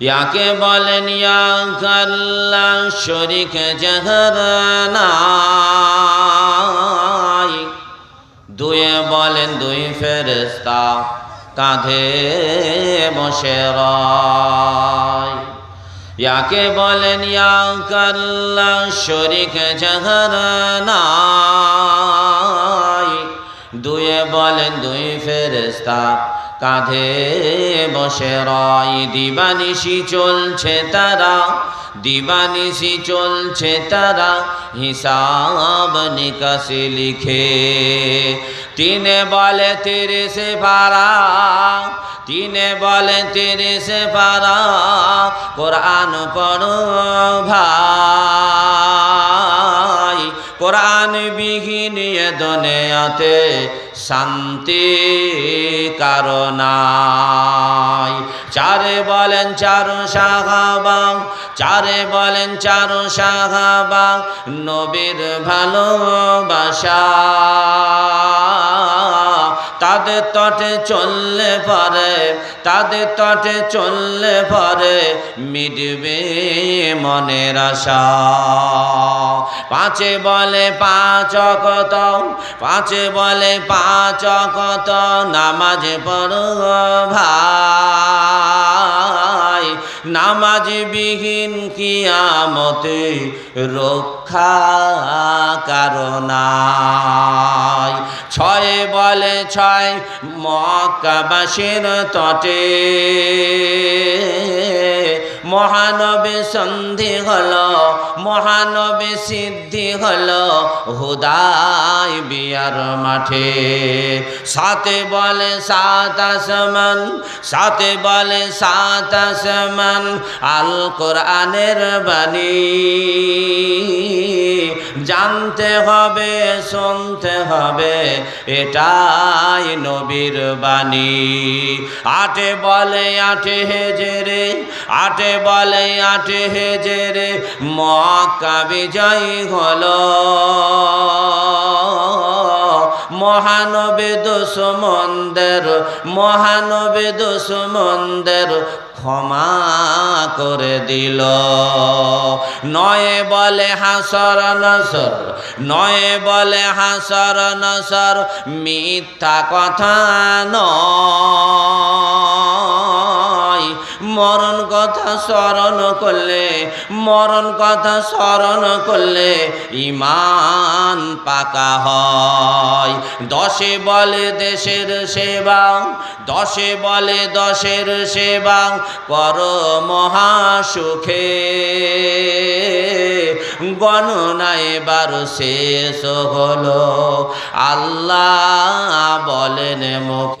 ইয়াকে বলেন, ইয়া কাল্লা শরিক জাহার নাই দুয়ে বলেন, দুই ফেরেস্তা কাঁধে বসে রয়। ইয়াকে বলেন, ইয়া কাল্লা শরিক জাহার নাই দুয়ে বলেন, দুই ফেরেস্তা কাঁধে বসে রয়, দিবানিশি চলছে তারা, দিবানিশি চলছে তারা, হিসাব নিকাশি লিখে। তিনে বলে তিরিশে পারা, তিনে বলে তিরিশে পারা, কোরআন পড়ো ভাই। কোরআন বিহীন শান্তি কারণাই চারে বলেন চারো সাহাবা, চারে বলেন চারো সাহাবা, নবীর ভালোবাসা। তাদের তটে চললে পারে, তাদের তটে চললে পারে মিটবে মনের আশা। পাঁচে বলে পাঁচ কত? পাঁচে বলে পাঁচ কত? নামাজ পড়ো ভাই। নামাজ বিহীন কিয়ামতে রক্ষা কারণাই ছয় বলে ছয় মক্কাবাসীর তটে মহানবে সন্ধি হল, মহানবে সিদ্ধি হল, হুদাই বিয়ার মাঠে। সাথে বলে সাত আসমান, সাথে বলে সাত আসমান, আল কোরআনের বাণী। জানতে হবে, শুনতে হবে, এটাই নবীর বাণী। আটে বলে আটে হেজেরে, আটে বলে, আটে হেজেরে মক্কা বিজয়ী হলো। মহানবে দুশ্মনদের মহানবে দুশ্মনদের ক্ষমা করে দিল। নয় বলে হাসর নসর, নয় বলে হাসর নসর, মিথ্যা কথা নয়। কথা স্মরণ করলে, মরণ কথা স্মরণ করলে ইমান পাকা হয়। দশে বলে দেশের সেবা, দশে বলে দশের সেবা, কর মহাসুখে। গণনা এবার শেষ হলো, আল্লাহ বলেন মুখ